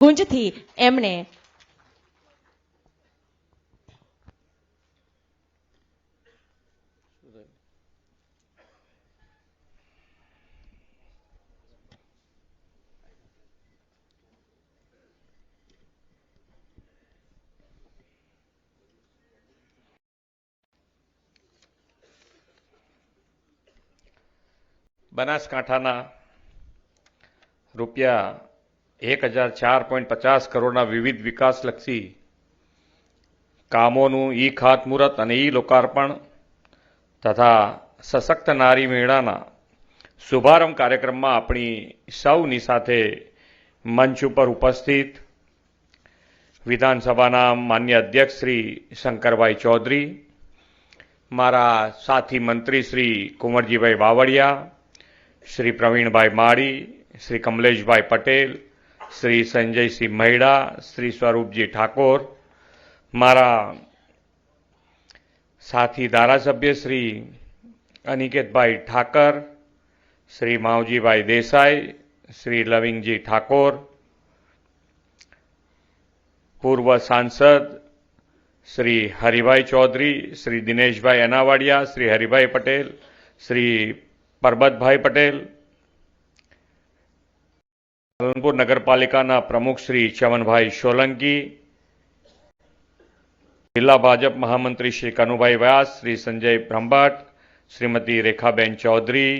ગુંજથી એમણે બનાસકાંઠાના રૂપિયા એક હજાર ચાર પોઈન્ટ પચાસ કરોડના વિવિધ વિકાસલક્ષી કામોનું ઈ ખાતમુહૂર્ત અને ઈ લોકાર્પણ તથા સશક્ત નારી મેળાના શુભારંભ કાર્યક્રમમાં આપણી સૌની સાથે મંચ ઉપર ઉપસ્થિત વિધાનસભાના માન્ય અધ્યક્ષ શ્રી શંકરભાઈ ચૌધરી, મારા સાથી મંત્રી શ્રી કુંવરજીભાઈ બાવળિયા શ્રી પ્રવીણભાઈ માળી, શ્રી કમલેશભાઈ પટેલ શ્રી સંજયસિંહ મહિડા શ્રી સ્વરૂપજી ઠાકોર, મારા સાથી ધારાસભ્ય શ્રી અનિકેતભાઈ ઠાકર, શ્રી માવજીભાઈ દેસાઈ, શ્રી લવિંગજી ઠાકોર, પૂર્વ સાંસદ શ્રી હરિભાઈ ચૌધરી, શ્રી દિનેશભાઈ અનાવાડિયા શ્રી હરિભાઈ પટેલ, શ્રી પરબતભાઈ પટેલ પાલનપુર નગરપાલિકાના પ્રમુખ શ્રી ચવનભાઈ સોલંકી, જિલ્લા ભાજપ મહામંત્રી શ્રી કનુભાઈ વ્યાસ, શ્રી સંજય બ્રહ્મભટ્ટ શ્રીમતી રેખાબેન ચૌધરી,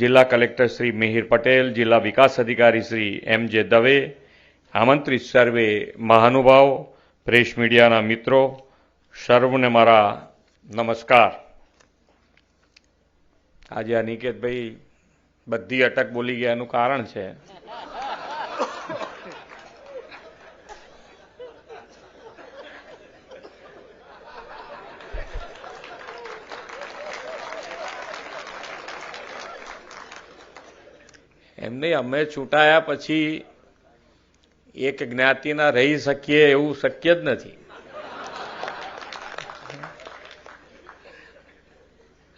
જિલ્લા કલેક્ટર શ્રી મિહિર પટેલ, જિલ્લા વિકાસ અધિકારી શ્રી એમ જે દવે, આમંત્રિત સર્વે મહાનુભાવ, પ્રેસ મીડિયાના મિત્રો, સર્વને મારા નમસ્કાર. આજે આ નિકેતભાઈ બધી અટક બોલી ગયા એનું કારણ છે. એમ નહીં અમે છૂટાયા પછી એક જ્ઞાતિના રહી શકીએ એવું શક્ય જ નથી.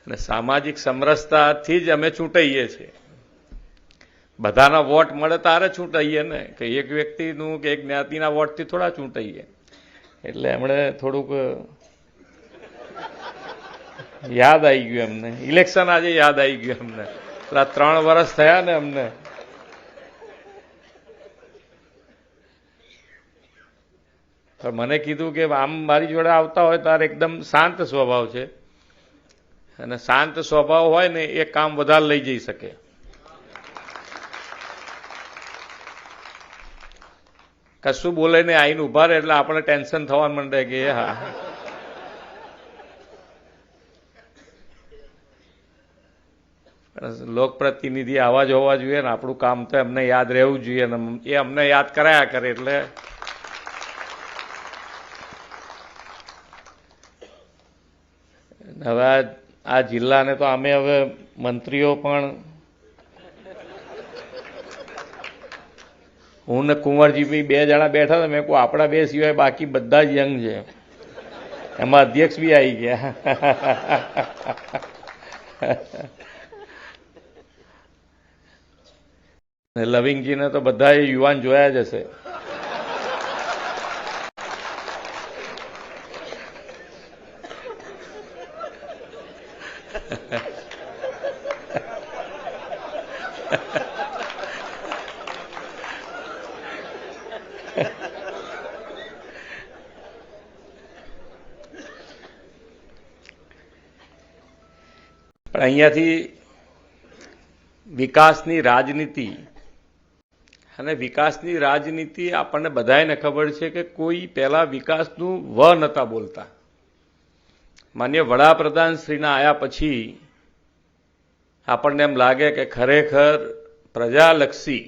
અને સામાજિક સમરસતાથી જ અમે ચૂંટાઈએ છીએ. બધાના વોટ મળે તારે ચૂંટાઈએ ને? કે એક વ્યક્તિનું કે એક જ્ઞાતિના વોટથી થોડા ચૂંટાઈએ. એટલે એમણે થોડુંક યાદ આવી ગયું એમને. ઇલેક્શન આજે યાદ આવી ગયું એમને. આ ત્રણ વર્ષ થયા ને અમને મને કીધું કે આમ મારી જોડે આવતા હોય તારે એકદમ શાંત સ્વભાવ છે. અને શાંત સ્વભાવ હોય ને એ કામ વધારે લઈ જઈ શકે. કશું બોલે ને આઈને ઊભા રહે એટલે આપણે ટેન્શન થવા માંડે કે હા. લોકપ્રતિનિધિ આવા જ હોવા જોઈએ ને આપણું કામ તો એમને યાદ રહેવું જોઈએ ને એ અમને યાદ કરાયા કરે એટલે. હવે આ- જિલ્લાને તો અમે હવે મંત્રીઓ પણ. હું ને કુંવરજી બી બે જણા બેઠા હતા, મેં કહું આપણા બે સિવાય બાકી બધા જ યંગ છે. એમાં અધ્યક્ષ બી આવી ગયા. લવિંગજીને તો બધા યુવાન જોયા જ હશે. અહીંયાથી વિકાસની રાજનીતિ અને વિકાસની રાજનીતિ આપણને બધાને ખબર છે કે કોઈ પહેલાં વિકાસનું વ નહોતા બોલતા. માન્ય વડાપ્રધાન શ્રીના આયા પછી આપણને એમ લાગે કે ખરેખર પ્રજાલક્ષી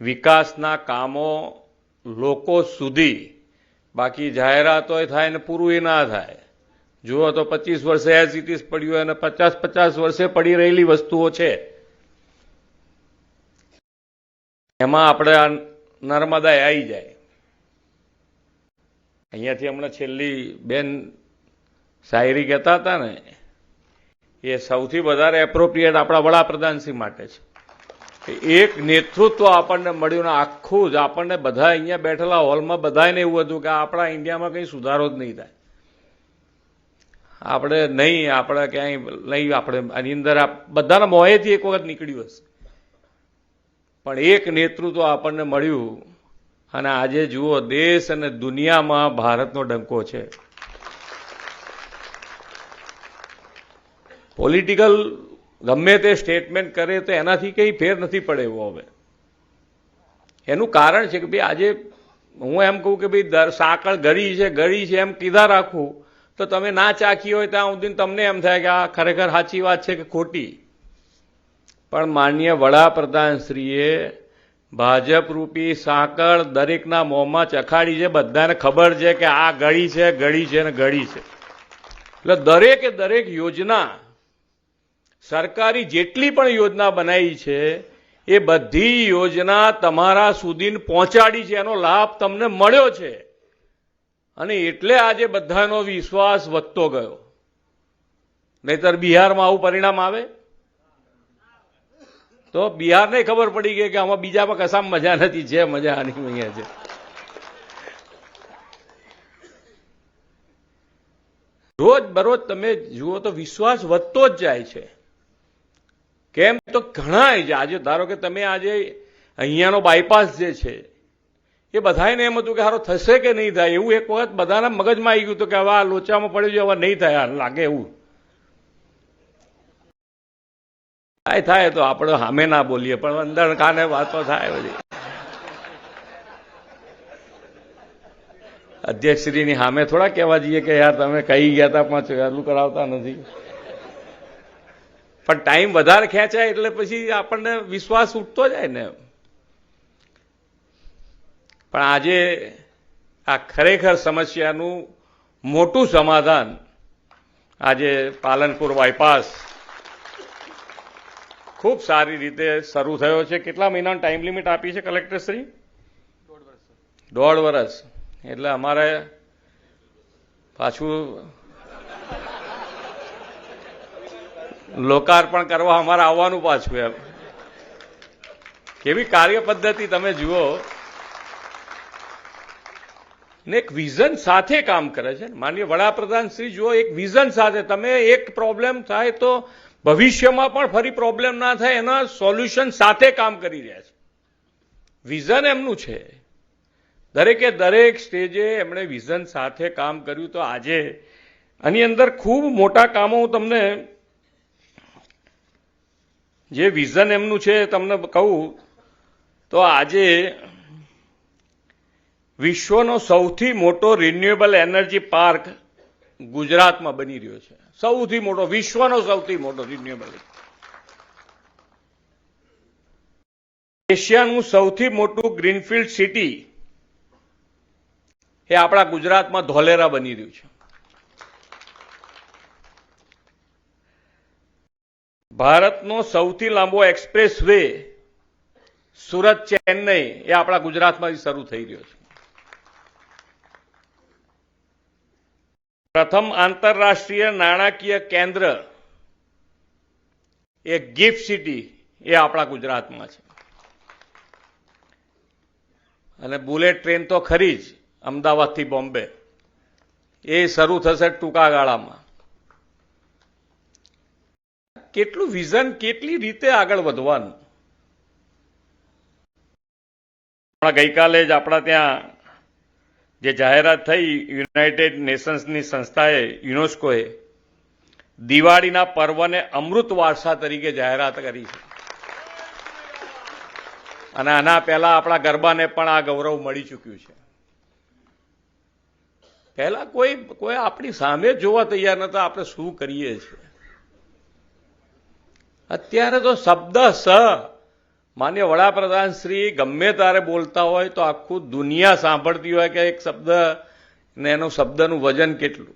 વિકાસના કામો લોકો સુધી, બાકી જાહેરાતોય થાય ને પૂરું એ ના થાય. જુઓ તો પચીસ વર્ષે એઝ ઇટ ઇઝ પડ્યું અને પચાસ પચાસ વર્ષે પડી રહેલી વસ્તુઓ છે. એમાં આપણે આ નર્મદા આવી જાય. અહીંયાથી હમણાં છેલ્લી બેન શાયરી કહેતા હતા ને, એ સૌથી વધારે એપ્રોપ્રિએટ આપણા વડાપ્રધાનશ્રી માટે છે. એક નેતૃત્વ આપણને મળ્યું ને આખું જ આપણને બધા અહીંયા બેઠેલા હોલમાં બધાને એવું હતું કે આપણા ઇન્ડિયામાં કંઈ સુધારો જ નહીં થાય. આપણે નહીં, આપણે ક્યાંય નહીં, આપણે આની અંદર આ બધાના મોંએથી એક વખત નીકળ્યું હશે. પણ એક નેતૃત્વ આપણને મળ્યું. અને આજે જુઓ, દેશ અને દુનિયામાં ભારતનો ડંકો છે. પોલિટિકલ ગમે તે સ્ટેટમેન્ટ કરે તો એનાથી કંઈ ફેર નથી પડે એવો હવે. એનું કારણ છે કે ભાઈ આજે હું એમ કહું કે ભાઈ સાંકળ ગળી છે ગળી છે એમ કીધા રાખું. તો તમે ના ચાખી હોય ત્યાં સુધી તમને એમ થાય કે આ ખરેખર સાચી વાત છે કે ખોટી? પણ માન્ય વડાપ્રધાનશ્રીએ ભાજપ રૂપી સાંકળ દરેકના મોંમાં ચખાડી છે. બધાને ખબર છે કે આ ગળી છે ગળી છે ને ગળી છે. એટલે દરેકે દરેક યોજના સરકારી જેટલી પણ યોજના બનાવી છે, એ બધી યોજના તમારા સુધી પહોંચાડી છે. એનો લાભ તમને મળ્યો છે. અને એટલે આજે બધાનો વિશ્વાસ વધતો ગયો. નહીતર બિહારમાં આવું પરિણામ આવે? તો બિહારને ખબર પડી ગઈ કે આમાં બીજામાં કશામાં મજા નથી, જે મજા આની અહીંયા છે. રોજ બરોજ તમે જુઓ તો વિશ્વાસ વધતો જ જાય છે. કેમ તો ઘણા છે. આજે ધારો કે તમે આજે અહીંયાનો બાયપાસ જે છે એ બધાને એમ હતું કે હારો થશે કે નહીં થાય? એવું એક વખત બધાના મગજમાં આવી ગયું હતું કે હવે આ લોચામાં પડ્યું છે, હવે નહીં થાય. લાગે એવું. થાય થાય તો આપણે સામે ના બોલીએ, પણ અંદર કાને વાતો થાય બધી. અધ્યક્ષશ્રીની સામે થોડા કહેવા જઈએ કે યાર તમે કહી ગયા હતા પણ ચાલુ કરાવતા નથી. પણ ટાઈમ વધારે ખેંચાય એટલે પછી આપણને વિશ્વાસ ઉઠતો જાય ને. પણ આજે આ ખરેખર સમસ્યાનું મોટું સમાધાન આજે પાલનપુર બાયપાસ ખૂબ સારી રીતે શરૂ થયો છે. કેટલા મહિનાનો ટાઈમ લિમિટ આપી છે કલેક્ટરશ્રી દોઢ વર્ષ. એટલે અમારે પાછું લોકાર્પણ કરવા અમારે આવવાનું પાછું એમ. કેવી કાર્ય પદ્ધતિ તમે જુઓ. ને એક વિઝન સાથે કામ કરે છે. માનીય વડાપ્રધાન શ્રી, જુઓ, એક વિઝન સાથે. તમે એક પ્રોબ્લેમ થાય તો ભવિષ્યમાં પણ ફરી પ્રોબ્લેમ ના થાય, એના સોલ્યુશન સાથે કામ કરી રહ્યા છે. વિઝન એમનું છે. દરેકે દરેક સ્ટેજે એમણે વિઝન સાથે કામ કર્યું તો આજે આની અંદર ખૂબ મોટા કામો હું તમને જે વિઝન એમનું છે તમને કહું તો આજે વિશ્વનો સૌથી મોટો રિન્યુએબલ એનર્જી પાર્ક ગુજરાતમાં બની રહ્યો છે. સૌથી મોટો, વિશ્વનો સૌથી મોટો રિન્યુએબલ એશિયાનું સૌથી મોટું ગ્રીનફિલ્ડ સિટી એ આપણા ગુજરાતમાં ધોલેરા બની રહ્યું છે. ભારતનો સૌથી લાંબો એક્સપ્રેસ વે સુરત ચેન્નઈ એ આપણા ગુજરાતમાંથી શરૂ થઈ રહ્યો છે. પ્રથમ આંતરરાષ્ટ્રીય નાણાકીય કેન્દ્ર એ ગિફ્ટ સિટી એ આપણા ગુજરાતમાં છે. અને બુલેટ ટ્રેન તો ખરી જ અમદાવાદથી બોમ્બે. એ શરૂ થશે ટૂંકા ગાળામાં કેટલું વિઝન કેટલી રીતે આગળ વધવાનું? ગઈકાલે જ આપણા ત્યાં જે જાહેરાત થઈ યુનાઇટેડ નેશન્સની સંસ્થાએ, યુનેસ્કોએ, દિવાળીના પર્વને અમૃત વારસા તરીકે જાહેરાત કરી છે. અને આના પહેલા આપણા ગરબાને પણ આ ગૌરવ મળી ચૂક્યું છે. પહેલા કોઈ કોઈ આપણી સામે જોવા તૈયાર નતા આપણે શું કરીએ છીએ? અત્યારે તો શબ્દ સ માન્ય વડાપ્રધાન શ્રી ગમે તારે બોલતા હોય તો આખું દુનિયા સાંભળતી હોય કે એક શબ્દ ને એનું શબ્દનું વજન કેટલું.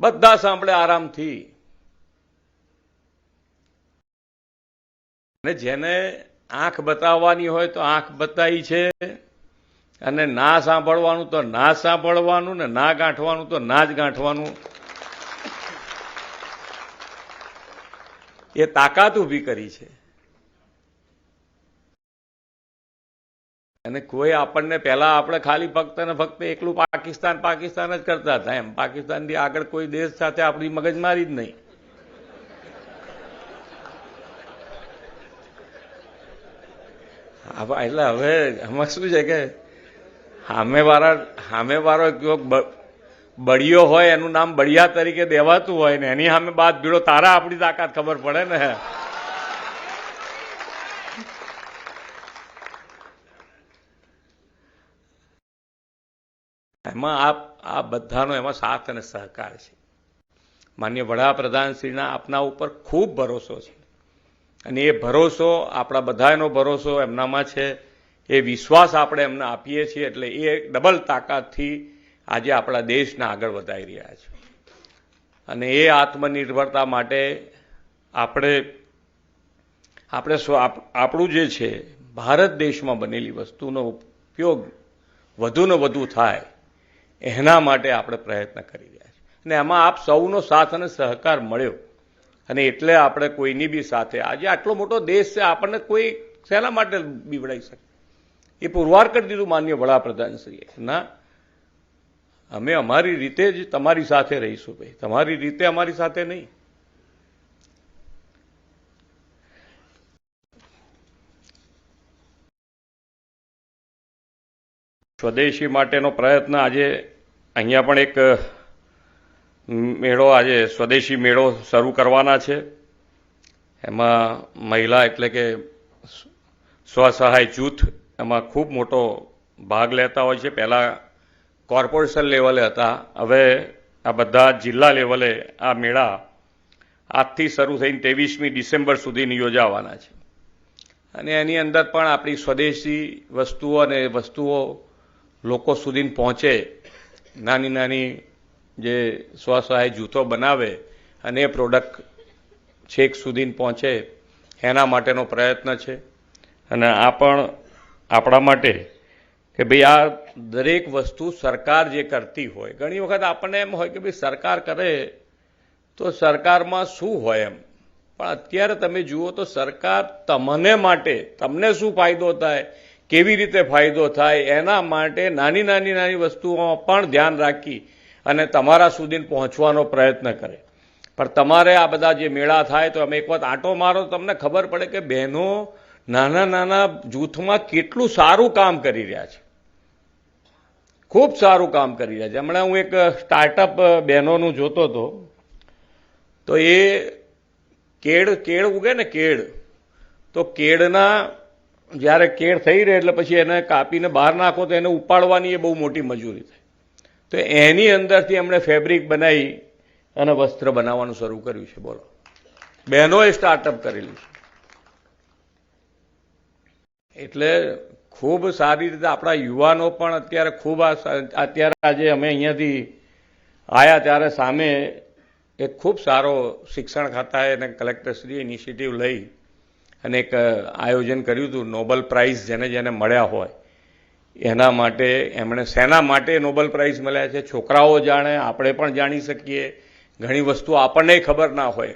બધા સાંભળે આરામથી. અને જેને આંખ બતાવવાની હોય તો આંખ બતાવી છે. અને ના સાંભળવાનું તો ના સાંભળવાનું ને ના ગાંઠવાનું તો ના જ ગાંઠવાનું. એ તાકાત ઊભી કરી છે. અને કોઈ આપણને પહેલા આપણે ખાલી ફક્ત ને ફક્ત એકલું પાકિસ્તાન પાકિસ્તાન જ કરતા હતા એમ. પાકિસ્તાનથી આગળ કોઈ દેશ સાથે આપણી મગજમારી જ નહીં. એટલે હવે એમાં શું છે કે સામેવાળા સામેવાળો કયો બળિયો હોય, એનું નામ બળિયા તરીકે દેવાતું હોય ને, એની સામે બાદ ભીડો તારા આપણી તાકાત ખબર પડે ને. એમાં આપ, આ બધાનો એમાં સાથ અને સહકાર છે. માન્ય વડાપ્રધાનશ્રીના આપના ઉપર ખૂબ ભરોસો છે. અને એ ભરોસો, આપણા બધાનો ભરોસો એમનામાં છે. એ વિશ્વાસ આપણે એમને આપીએ છીએ, એટલે એ ડબલ તાકાતથી આજે આપણા દેશને આગળ વધારી રહ્યા છે. અને એ આત્મનિર્ભરતા માટે આપણે આપણે સ્વ આપણું જે છે, ભારત દેશમાં બનેલી વસ્તુનો ઉપયોગ વધુને વધુ થાય, એના માટે આપણે પ્રયત્ન કરી રહ્યા છીએ અને એમાં આપ સૌનો સાથ અને સહકાર મળ્યો. અને એટલે આપણે કોઈની બી સાથે, આજે આટલો મોટો દેશ છે, આપણને કોઈ શેના માટે બીવડાવી શકે? એ પુરવાર કરી દીધું માન્ય વડાપ્રધાનશ્રીએ. ના અમે અમારી રીતે જ તમારી સાથે રહીશું ભાઈ. તમારી રીતે અમારી સાથે નહીં. સ્વદેશી માટેનો પ્રયત્ન આજે અહીંયા પણ એક મેળો આજે સ્વદેશી મેળો શરૂ કરવાના છે. એમાં મહિલા એટલે કે સ્વસહાય જૂથ એમાં ખૂબ મોટો ભાગ લેતા હોય છે. પહેલાં કોર્પોરેશન લેવલે હતા. હવે આ બધા જિલ્લા લેવલે આ મેળા આજથી શરૂ થઈને ત્રેવીસમી ડિસેમ્બર સુધીની યોજાવાના છે. અને એની અંદર પણ આપણી સ્વદેશી વસ્તુઓ અને વસ્તુઓ લોકો સુધી પહોંચે. નાની નાની જે સ્વસહાય જૂથો બનાવે અને એ પ્રોડક્ટ છેક સુધી પહોંચે. એના માટેનો પ્રયત્ન છે. અને આ પણ આપણા માટે કે ભાઈ આ દરેક વસ્તુ સરકાર જે કરતી હોય, ઘણી વખત આપણને એમ હોય કે ભાઈ સરકાર કરે તો સરકારમાં શું હોય એમ. પણ અત્યારે તમે જુઓ તો સરકાર તમને માટે તમને શું ફાયદો થાય, કેવી રીતે ફાયદો થાય, એના માટે નાની નાની નાની વસ્તુઓમાં પણ ધ્યાન રાખી અને તમારા સુધી પહોંચવાનો પ્રયત્ન કરે. પણ તમારે આ બધા જે મેળા થાય તો અમે એક વખત આંટો મારો તમને ખબર પડે કે બહેનો નાના નાના જૂથમાં કેટલું સારું કામ કરી રહ્યા છે. ખૂબ સારું કામ કરી રહ્યા છે. હમણાં હું એક સ્ટાર્ટઅપ બહેનોનું જોતો હતો. તો એ કેળ કેળ ઉગે ને કેળ. તો કેળના જ્યારે કેળ થઈ રહે એટલે પછી એને કાપીને બહાર નાખો તો એને ઉપાડવાની એ બહુ મોટી મજૂરી થાય. તો એની અંદરથી એમણે ફેબ્રિક બનાવી અને વસ્ત્ર બનાવવાનું શરૂ કર્યું છે. બોલો. બહેનોએ સ્ટાર્ટઅપ કરેલું છે. એટલે ખૂબ સારી રીતે આપણા યુવાનો પણ અત્યારે ખૂબ આ અત્યારે આજે અમે અહીંયાથી આવ્યા ત્યારે સામે એક ખૂબ સારો શિક્ષણ ખાતાએ અને કલેક્ટરશ્રીએ ઇનિશિયેટિવ લઈ અને એક આયોજન કર્યું હતું નોબલ પ્રાઇઝ જેને જેને મળ્યા હોય. એના માટે એમણે શેના માટે નોબલ પ્રાઇઝ મળ્યા છે. છોકરાઓ જાણે, આપણે પણ જાણી શકીએ. ઘણી વસ્તુ આપણને ખબર ના હોય.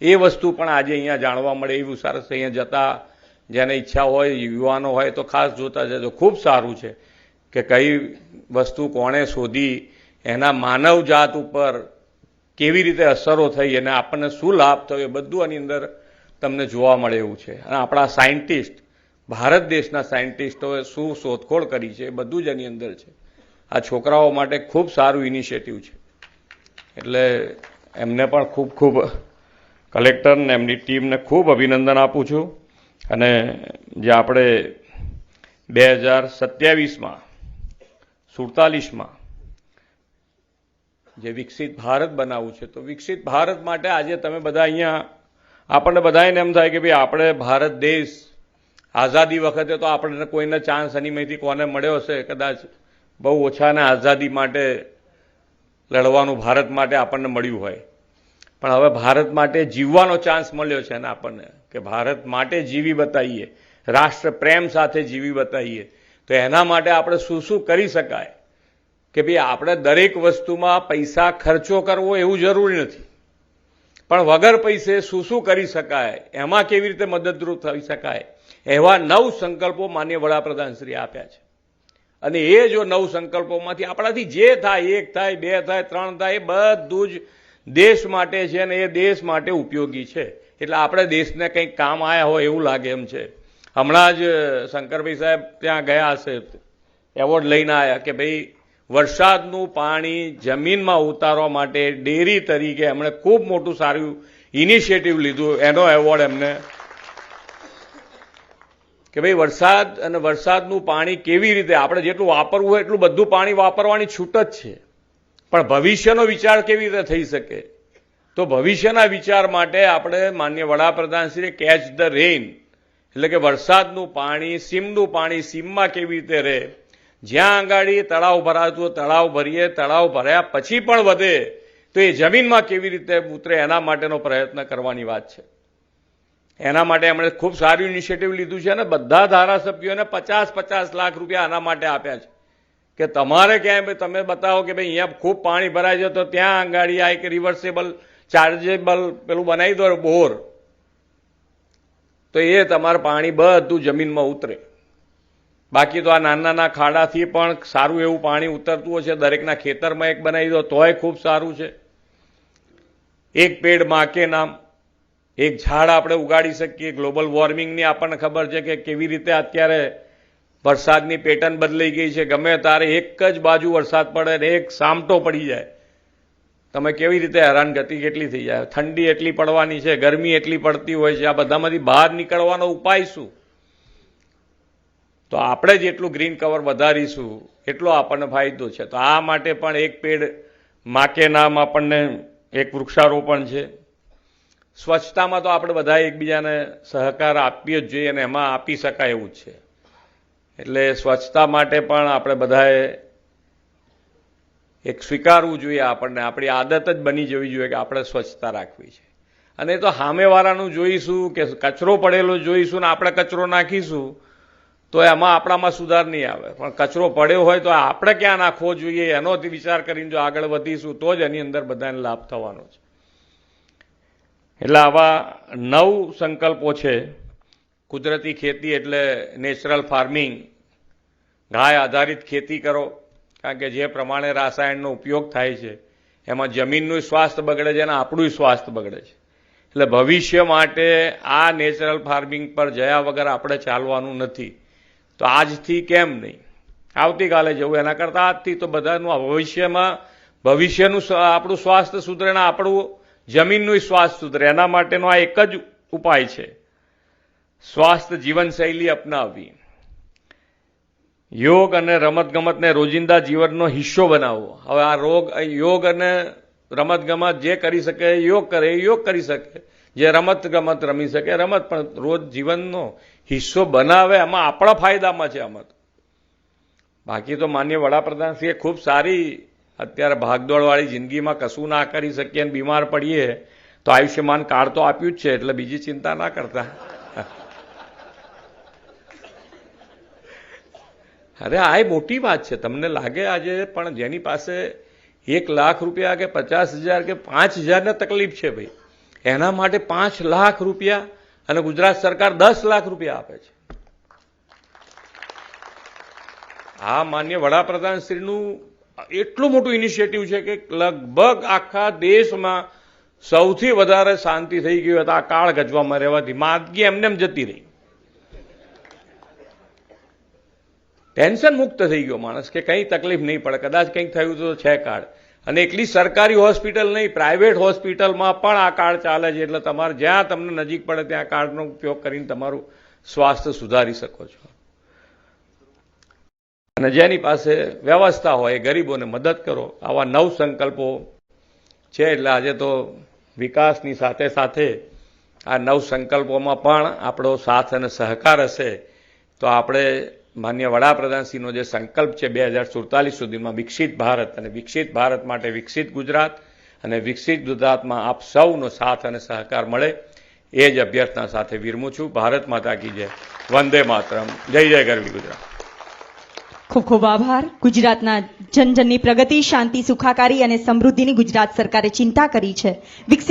એ વસ્તુ પણ આજે અહીંયા જાણવા મળે. એવું સરસ અહીંયા જતા જેને ઈચ્છા હોય, યુવાનો હોય, તો ખાસ જોતા જજો ખૂબ સારું છે કે કઈ વસ્તુ કોણે શોધી, એના માનવ જાત ઉપર કેવી રીતે અસરો થઈ અને આપણને શું લાભ થયો, એ બધું આની અંદર તમને જોવા મળે એવું છે. અને આપણા સાયન્ટિસ્ટ, ભારત દેશના સાયન્ટિસ્ટોએ શું શોધખોળ કરી છે, એ બધું જ એની અંદર છે. આ છોકરાઓ માટે ખૂબ સારું ઇનિશિયેટિવ છે. એટલે એમને પણ ખૂબ ખૂબ કલેક્ટર ને એમની ટીમને ખૂબ અભિનંદન આપું છું. અને જે આપણે બે હજાર સત્યાવીસમાં, સુડતાલીસમાં જે વિકસિત ભારત બનાવવું છે, તો વિકસિત ભારત માટે આજે તમે બધા અહીંયા, આપણને બધાને એમ થાય કે ભાઈ આપણે ભારત દેશ આઝાદી વખતે તો આપણને કોઈને ચાન્સ અનિમયથી કોને મળ્યો હશે? કદાચ બહુ ઓછાને આઝાદી માટે લડવાનું ભારત માટે આપણને મળ્યું હોય. પણ હવે ભારત માટે જીવવાનો ચાન્સ મળ્યો છે ને આપણને. કે ભારત માટે જીવી બતાવીએ, રાષ્ટ્ર પ્રેમ સાથે જીવી બતાવીએ, તો એના માટે આપણે શું શું કરી શકાય? કે ભાઈ આપણે દરેક વસ્તુમાં પૈસા ખર્ચો કરવો એવું જરૂરી નથી. પણ વગર પૈસે શું શું કરી શકાય? એમાં કેવી રીતે મદદરૂપ થઈ શકાય? એવા નવ સંકલ્પો માન્ય વડાપ્રધાનશ્રી આપ્યા છે. અને એ જો નવ સંકલ્પોમાંથી આપણાથી જે થાય, એક થાય, બે થાય, ત્રણ થાય, એ બધું જ દેશ માટે છે અને એ દેશ માટે ઉપયોગી છે. એટલે આપણે દેશને કંઈક કામ આવ્યા હોય એવું લાગે એમ છે. હમણાં જ શંકરભાઈ સાહેબ ત્યાં ગયા હશે, એવોર્ડ લઈને આવ્યા કે ભાઈ, વરસાદનું પાણી જમીનમાં ઉતારવા માટે ડેરી તરીકે એમણે ખૂબ મોટું સારું ઇનિશિયેટિવ લીધું, એનો એવોર્ડ એમને. કે ભાઈ, વરસાદ અને વરસાદનું પાણી કેવી રીતે, આપણે જેટલું વાપરવું હોય એટલું બધું પાણી વાપરવાની છૂટ જ છે. પણ ભવિષ્યનો વિચાર કેવી રીતે થઈ શકે? તો ભવિષ્યના વિચાર માટે આપણે માન્ય વડાપ્રધાનશ્રીએ કેચ ધ રેઇન એટલે કે વરસાદનું પાણી, સીમનું પાણી સીમમાં કેવી રીતે રહે? જ્યાં આંગાડી તળાવ ભરાતું તળાવ ભરીએ, તળાવ ભર્યા પછી પણ વધે, તો એ જમીનમાં કેવી રીતે ઉતરે, એના માટેનો પ્રયત્ન કરવાની વાત છે. એના માટે એમણે ખૂબ સારું ઇનિશિયેટિવ લીધું છે અને બધા ધારાસભ્યોને પચાસ પચાસ લાખ રૂપિયા આના માટે આપ્યા છે. કે તમારે ક્યાંય તમે બતાવો કે ભાઈ, અહીંયા ખૂબ પાણી ભરાય છે, તો ત્યાં આંગાડી આ એક રિવર્સેબલ ચાર્જેબલ પેલું બનાવી દો બોર. તો એ તમારે પાણી બધું જમીનમાં ઉતરે. બાકી તો આ નાના નાના ખાડાથી પણ સારું એવું પાણી ઉતરતું હશે, દરેકના ખેતરમાં એક બનાવી દો, તોય ખૂબ સારું છે. એક પેડ માકે નામ, એક ઝાડ આપણે ઉગાડી શકીએ. ગ્લોબલ વોર્મિંગની આપણને ખબર છે કે કેવી રીતે અત્યારે વરસાદની પેટર્ન બદલાઈ ગઈ છે. ગમે તારે એક જ બાજુ વરસાદ પડે ને એક સામટો પડી જાય. તમે કેવી રીતે હેરાનગતિ કેટલી થઈ જાય? ઠંડી એટલી પડવાની છે, ગરમી એટલી પડતી હોય છે, આ બધામાંથી બહાર નીકળવાનો ઉપાય શું? તો આપણે જેટલું ગ્રીન કવર વધારીશું, એટલો આપણને ફાયદો છે. તો આ માટે પણ એક પેડ માકે નામ આપણને એક વૃક્ષારોપણ છે. સ્વચ્છતામાં તો આપણે બધા એકબીજાને સહકાર આપીએ જ જોઈએ અને એમાં આપી શકાય એવું જ છે. એટલે સ્વચ્છતા માટે પણ આપણે બધાએ એક સ્વીકારવું જોઈએ આપણને. આપણી આદત જ બની જવી જોઈએ કે આપણે સ્વચ્છતા રાખવી છે. અને તો સામેવાળાનું જોઈશું કે કચરો પડેલો જોઈશું ને આપણે કચરો નાખીશું, તો એમાં આપણામાં સુધાર નહીં આવે. પણ કચરો પડ્યો હોય તો આપણે ક્યાં નાખવો જોઈએ? એનો વિચાર કરીને જો આગળ વધીશું તો જ એની અંદર બધાને લાભ થવાનો છે. એટલે આવા નવ સંકલ્પો છે. કુદરતી ખેતી એટલે નેચરલ ફાર્મિંગ. ગાય આધારિત ખેતી કરો. કારણ કે જે પ્રમાણે રાસાયણનો ઉપયોગ થાય છે, એમાં જમીનનું સ્વાસ્થ્ય બગડે છે અને આપણું સ્વાસ્થ્ય બગડે છે. એટલે ભવિષ્ય માટે આ નેચરલ ફાર્મિંગ પર જયા વગર આપણે ચાલવાનું નથી. તો આજથી કેમ નહીં? આવતીકાલે જવું, એના કરતાં આજથી તો બધાનું ભવિષ્યમાં, ભવિષ્યનું આપણું સ્વાસ્થ્ય સુધરે ને આપણું જમીનનું સ્વાસ્થ્ય સુધરે. એના માટેનો આ એક જ ઉપાય છે. સ્વાસ્થ્ય જીવનશૈલી અપનાવવી. યોગ અને રમતગમતને રોજિંદા જીવનનો હિસ્સો બનાવવો હવે આ રોગ યોગ અને રમતગમત જે કરી શકે, યોગ કરે યોગ કરી શકે. જે રમત ગમત રમી શકે, રમત પણ રોજ જીવનનો હિસ્સો બનાવે એમાં આપણા ફાયદામાં છે આમાં. બાકી તો માન્ય વડાપ્રધાનશ્રીએ ખૂબ સારી અત્યારે ભાગદોડવાળી જિંદગીમાં કશું ના કરી શકીએ અને બીમાર પડીએ, તો આયુષ્યમાન કાર્ડ તો આપ્યું જ છે, એટલે બીજી ચિંતા ના કરતા. અરે આ મોટી વાત છે. તમને લાગે આજે પણ જેની પાસે એક લાખ રૂપિયા કે પચાસ હજાર કે પાંચ હજારને તકલીફ છે ભાઈ? એના માટે પાંચ લાખ રૂપિયા અને ગુજરાત સરકાર દસ લાખ રૂપિયા આપે છે. આ માન્ય વડાપ્રધાનશ્રીનું એટલું મોટું ઇનિશિયેટિવ છે કે લગભગ આખા દેશમાં સૌથી વધારે શાંતિ થઈ ગઈ હતી. આ કાળ ગજવામાં રહેવાથી. માદગી એમને એમ જતી રહી. ટેન્શન મુક્ત થઈ ગયો માણસ કે કંઈ તકલીફ નહીં પડે. કદાચ કંઈક થયું તો છે કાર્ડ અને એટલી સરકારી હોસ્પિટલ નહીં, પ્રાઇવેટ હોસ્પિટલમાં પણ આ કાર્ડ ચાલે છે. એટલે તમારે જ્યાં તમને નજીક પડે ત્યાં કાર્ડનો ઉપયોગ કરીને તમારું સ્વાસ્થ્ય સુધારી શકો છો. અને જેની પાસે વ્યવસ્થા હોય, એ ગરીબોને મદદ કરો. આવા નવ સંકલ્પો છે એટલે આજે તો વિકાસની સાથે સાથે આ નવ સંકલ્પોમાં પણ આપણો સાથ અને સહકાર હશે તો આપણે માન્ય વડાપ્રધાનશ્રીનો જે સંકલ્પ છે બે હજાર સુડતાલીસ સુધીમાં વિકસિત ભારત અને વિકસિત ભારત માટે વિકસિત ગુજરાત અને વિકસિત ગુજરાતમાં આપ સૌનો સાથ અને સહકાર મળે એ જ અભ્યર્થના સાથે વિરમું છું. ભારત માતા કી જય. વંદે માતરમ. જય જય ગરવી ગુજરાત. ખૂબ ખૂબ આભાર. ગુજરાતના જનજનની પ્રગતિ, શાંતિ, સુખાકારી અને સમૃદ્ધિની ગુજરાત સરકારે ચિંતા કરી છે. વિકસિત